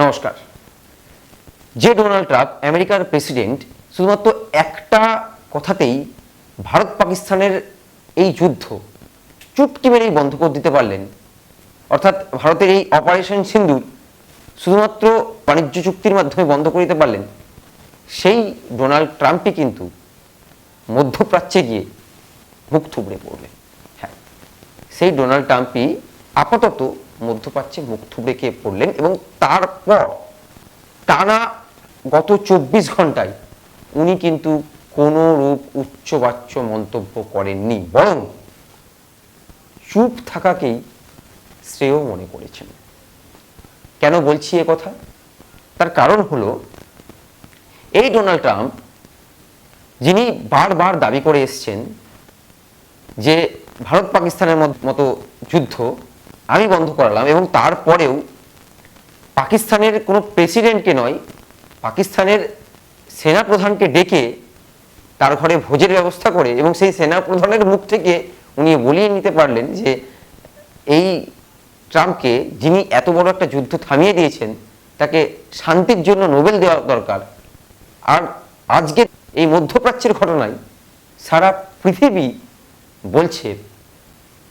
নমস্কার। যে Donald Trump, আমেরিকার প্রেসিডেন্ট, শুধুমাত্র একটা কথাতেই ভারত পাকিস্তানের এই যুদ্ধ চুটকি মেরেই বন্ধ করে দিতে পারলেন। অর্থাৎ ভারতের এই অপারেশন সিন্দুর শুধুমাত্র বাণিজ্য চুক্তির মাধ্যমে বন্ধ করে দিতে পারলেন। সেই ডোনাল্ড ট্রাম্পই কিন্তু মধ্যপ্রাচ্যে গিয়ে মুখ থুবড়ে পড়বে হ্যাঁ সেই ডোনাল্ড ট্রাম্পই আপাতত মধ্যপ্রাচ্যে মুখ থুবড়ে খেয়ে পড়লেন এবং তারপর টানা গত চব্বিশ ঘন্টায় উনি কিন্তু কোনো রূপ উচ্চবাচ্য মন্তব্য করেননি, বরং চুপ থাকাকেই শ্রেয় মনে করেছেন। কেন বলছি এ কথা? তার কারণ হলো, এই ডোনাল্ড ট্রাম্প, যিনি বারবার দাবি করে এসছেন যে ভারত পাকিস্তানের মত- মতো যুদ্ধ আমি বন্ধ করালাম এবং তারপরেও পাকিস্তানের কোনো প্রেসিডেন্টকে নয়, পাকিস্তানের সেনাপ্রধানকে ডেকে তার ঘরে ভোজের ব্যবস্থা করে এবং সেই সেনাপ্রধানের মুখ থেকে উনি বলিয়ে নিতে পারলেন যে এই ট্রাম্পকে যিনি এত বড় একটা যুদ্ধ থামিয়ে দিয়েছেন, তাকে শান্তির জন্য নোবেল দেওয়া দরকার। আর আজকে এই মধ্যপ্রাচ্যের ঘটনায় সারা পৃথিবী বলছে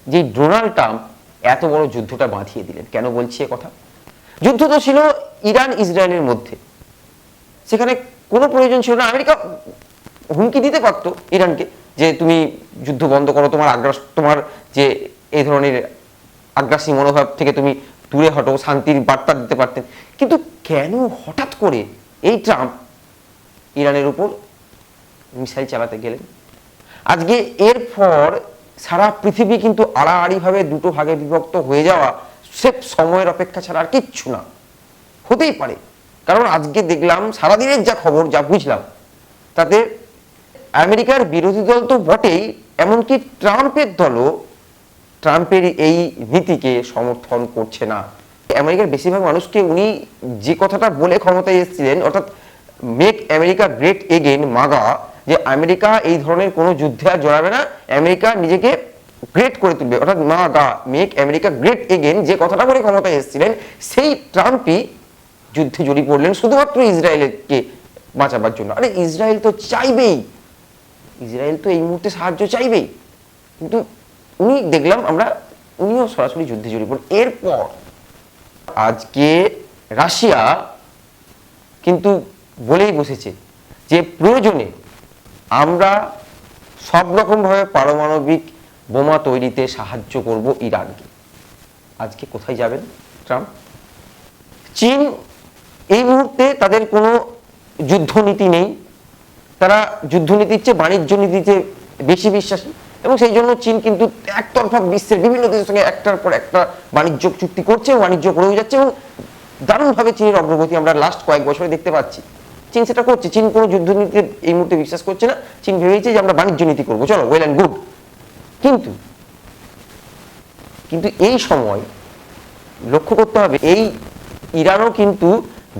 যে ডোনাল্ড ট্রাম্প এত বড় যুদ্ধটা বাঁধিয়ে দিলেন। কেন বলছি কথা? যুদ্ধ তো ছিল ইরান ইসরায়েলের মধ্যে। সেখানে কোনো প্রয়োজন ছিল না। আমেরিকা হুমকি দিতে পারতো ইরানকে যে তুমি যুদ্ধ বন্ধ করো, তোমার আগ্রাস, তোমার যে এই ধরনের আগ্রাসী মনোভাব থেকে তুমি দূরে হটো, শান্তির বার্তা দিতে পারতেন। কিন্তু কেন হঠাৎ করে এই ট্রাম্প ইরানের উপর মিসাইল চালাতে গেলেন? আজকে এরপর সারা পৃথিবী কিন্তু আড়াআড়িভাবে দুটো ভাগে বিভক্ত হয়ে যাওয়া সেফ সময়ের অপেক্ষা ছাড়া আর কিচ্ছু না। হতেই পারে। কারণ আজকে দেখলাম, সারাদিনের যা খবর, যা বুঝলাম, তাতে আমেরিকার বিরোধী দল তো বটেই, এমনকি ট্রাম্পের দলও ট্রাম্পের এই নীতিকে সমর্থন করছে না। আমেরিকার বেশিরভাগ মানুষকে উনি যে কথাটা বলে ক্ষমতায় এসেছিলেন, অর্থাৎ make America great again MAGA যে আমেরিকা এই ধরনের কোনো যুদ্ধে আর জড়াবে না, আমেরিকা নিজেকে গ্রেট করে তুলবে। অর্থাৎ MAGA make America great again যে কথাটা বলে ক্ষমতায় এসেছিলেন, সেই ট্রাম্পই যুদ্ধে জড়িয়ে পড়লেন শুধুমাত্র ইসরায়েলকে বাঁচাবার জন্য। আরে ইসরায়েল তো চাইবেই। ইসরায়েল তো এই মুহূর্তে সাহায্য চাইবেই। কিন্তু উনি দেখলাম আমরা, উনিও সরাসরি যুদ্ধে জড়িয়ে পড়লেন। এরপর আজকে রাশিয়া কিন্তু বলেই বসেছে যে প্রয়োজনে আমরা সব রকমভাবে পারমাণবিক বোমা তৈরিতে সাহায্য করব ইরানকে। আজকে কোথায় যাবেন, ট্রাম্প? চীন এই মুহূর্তে তাদের কোনো যুদ্ধনীতি নেই। তারা যুদ্ধনীতির চেয়ে বাণিজ্য নীতিতে বেশি বিশ্বাসী এবং সেই জন্য চীন কিন্তু একতরফা বিশ্বের বিভিন্ন দেশের সঙ্গে একটার পর একটা বাণিজ্য চুক্তি করছে বাণিজ্য করেও যাচ্ছে এবং দারুণভাবে চীনের অগ্রগতি আমরা লাস্ট কয়েক বছরে দেখতে পাচ্ছি। চীন সেটা করছে, চীন কোনো যুদ্ধনীতিতে এই মুহূর্তে বিশ্বাস করছে না, চীন ভেবেছে যে আমরা বাণিজ্য নীতি করব। চলো ওয়েল অ্যান্ড গুড কিন্তু কিন্তু এই সময় লক্ষ্য করতে হবে, এই ইরানও কিন্তু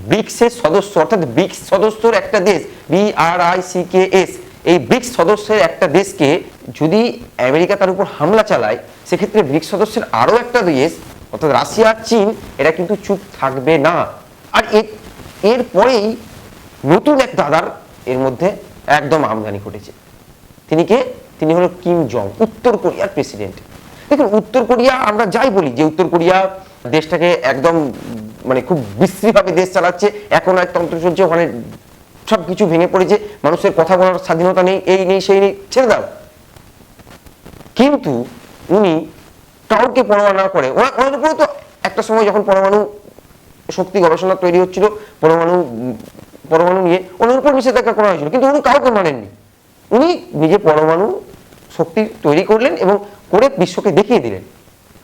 ব্রিক্সের সদস্য, অর্থাৎ ব্রিক্স সদস্যর একটা দেশ B R I C K S এই ব্রিক্স সদস্যের একটা দেশকে যদি আমেরিকা তার উপর হামলা চালায়, সেক্ষেত্রে ব্রিক্স সদস্যের আরও একটা দেশ, অর্থাৎ রাশিয়া চীন, এরা কিন্তু চুপ থাকবে না। আর এর, এরপরেই নতুন এক দাদার এর মধ্যে একদম আমদানি ঘটেছে। তিনি কে? তিনি হলো কিম জং, উত্তর কোরিয়ার প্রেসিডেন্ট। দেখুন, উত্তর কোরিয়া আমরা যাই বলি যে উত্তর কোরিয়া দেশটাকে একদম মানে খুব বিশ্রীভাবে দেশ চালাচ্ছে, এখন এক তন্ত্র চলছে ওখানে সব কিছু ভেঙে পড়েছে, মানুষের কথা বলার স্বাধীনতা নেই, এই নেই, সেই নেই, ছেড়ে দাও। কিন্তু উনি কাউকে পরোয়া না করে, ওনার উপরে তো একটা সময় যখন পরমাণু শক্তি গবেষণা তৈরি হচ্ছিল, পরমাণু পরমাণু নিয়ে ওনার উপর নিষেধাজ্ঞা করা হয়েছিল, কিন্তু উনি কাউকে মানেননি। উনি নিজে পরমাণু শক্তি তৈরি করলেন এবং করে বিশ্বকে দেখিয়ে দিলেন।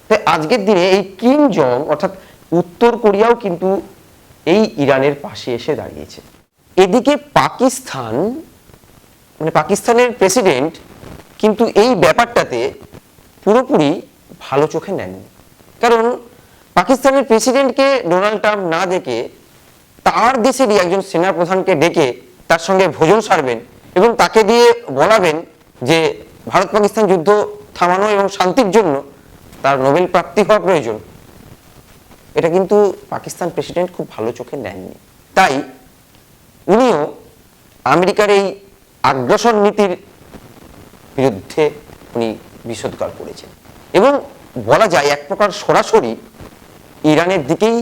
তাই আজকের দিনে এই কিম জং, অর্থাৎ উত্তর কোরিয়াও কিন্তু এই ইরানের পাশে এসে দাঁড়িয়েছে। এদিকে পাকিস্তান মানে পাকিস্তানের প্রেসিডেন্ট কিন্তু এই ব্যাপারটাতে পুরোপুরি ভালো চোখে নেননি। কারণ পাকিস্তানের প্রেসিডেন্টকে ডোনাল্ড ট্রাম্প না দেখে তার দেশেরই একজন সেনা প্রধানকে ডেকে তার সঙ্গে ভোজন সারবেন এবং তাকে দিয়ে বলাবেন যে ভারত পাকিস্তান যুদ্ধ থামানো এবং শান্তির জন্য তার নোবেল প্রাপ্তি হওয়া প্রয়োজন। এটা কিন্তু পাকিস্তান প্রেসিডেন্ট খুব ভালো চোখে নেননি তাই উনিও আমেরিকার এই আগ্রাসন নীতির বিরুদ্ধে উনি বিষোদ্গার করেছেন। এবং বলা যায় এক প্রকার সরাসরি ইরানের দিকেই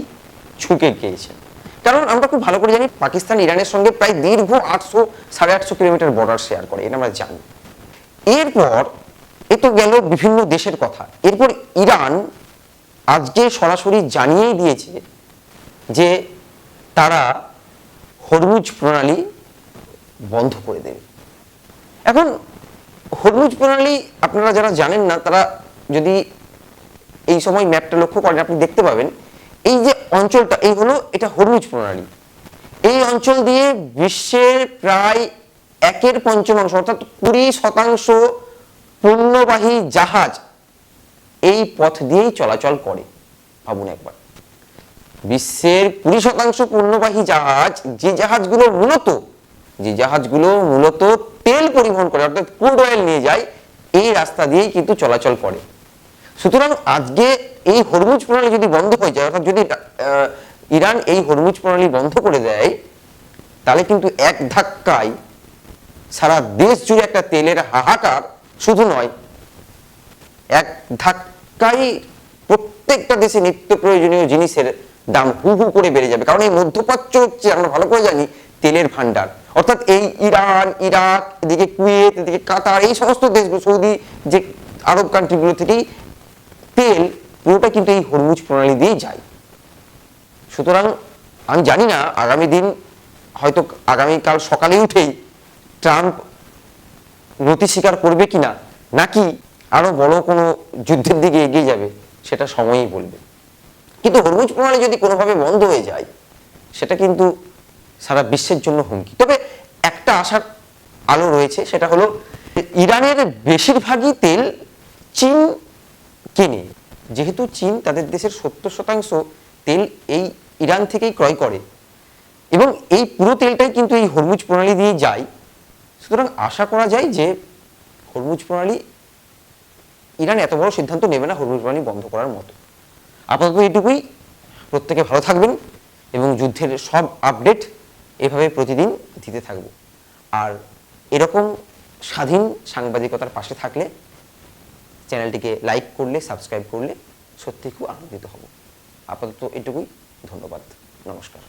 ঝুঁকে গিয়েছেন। কারণ আমরা খুব ভালো করে জানি পাকিস্তান ইরানের সঙ্গে প্রায় দীর্ঘ আটশো, সাড়ে আটশো কিলোমিটার বর্ডার শেয়ার করে, এটা আমরা জানি। এরপর এ তো গেল বিভিন্ন দেশের কথা। এরপর ইরান আজকে সরাসরি জানিয়েই দিয়েছে যে তারা হরমুজ প্রণালী বন্ধ করে দেবে। এখন হরমুজ প্রণালী আপনারা যারা জানেন না, তারা যদি এই সময় ম্যাপটা লক্ষ্য করেন, আপনি দেখতে পাবেন এই যে অঞ্চলটা, এই হলো এটা হরমুজ প্রণালী। এই অঞ্চল দিয়ে বিশ্বের প্রায় একের পঞ্চমাংশ, অর্থাৎ কুড়ি শতাংশ পণ্যবাহী জাহাজ এই পথ দিয়েই চলাচল করে। ভাবুন একবার। বিশ্বের কুড়ি শতাংশ পণ্যবাহী জাহাজ যে জাহাজগুলো মূলত, যে জাহাজগুলো মূলত তেল পরিবহন করে, অর্থাৎ ক্রুড অয়েল নিয়ে যায়, এই রাস্তা দিয়েই কিন্তু চলাচল করে। সুতরাং আজকে এই হরমুজ প্রণালী যদি বন্ধ হয়ে যায়, অর্থাৎ যদি ইরান এই হরমুজ প্রণালী বন্ধ করে দেয়, তাহলে কিন্তু এক ধাক্কায় সারা দেশ জুড়ে একটা তেলের হাহাকার শুধু নয়, এক ধাক্কায় প্রত্যেকটা দেশে নিত্য প্রয়োজনীয় জিনিসের দাম হু হু করে বেড়ে যাবে। কারণ এই মধ্যপ্রাচ্য হচ্ছে, আমরা ভালো করে জানি, তেলের ভান্ডার অর্থাৎ এই ইরান, ইরাক, এদিকে কুয়েত, এদিকে কাতার, এই সমস্ত দেশগুলো, সৌদি, যে আরব কান্ট্রিগুলো থেকেই তেল পুরোটা কিন্তু এই হরমুজ প্রণালী দিয়েই যায়। সুতরাং আমি জানি না, আগামী দিন হয়তো আগামীকাল সকালে উঠেই ট্রাম্প নতি স্বীকার করবে কিনা, নাকি আরও বড় কোনো যুদ্ধের দিকে এগিয়ে যাবে, সেটা সময়ই বলবে। কিন্তু হরমুজ প্রণালী যদি কোনোভাবে বন্ধ হয়ে যায়, সেটা কিন্তু সারা বিশ্বের জন্য হুমকি। তবে একটা আশার আলো রয়েছে, সেটা হলো ইরানের বেশিরভাগই তেল চীন কিনে। যেহেতু চীন তাদের দেশের সত্তর শতাংশ তেল এই ইরান থেকেই ক্রয় করে এবং এই পুরো তেলটাই কিন্তু এই হরমুজ প্রণালী দিয়ে যায়। সুতরাং আশা করা যায় যে হরমুজ প্রণালী ইরান এত বড় সিদ্ধান্ত নেবে না হরমুজ প্রণালী বন্ধ করার মতো। আপাতত এটুকুই প্রত্যেকে ভালো থাকবেন এবং যুদ্ধের সব আপডেট এভাবে প্রতিদিন দিতে থাকব। আর এরকম স্বাধীন সাংবাদিকতার পাশে থাকলে চ্যানেলটিকে লাইক করলে সাবস্ক্রাইব করলে সত্যি খুব আনন্দিত হব। আপাতত এটুকুই ধন্যবাদ নমস্কার।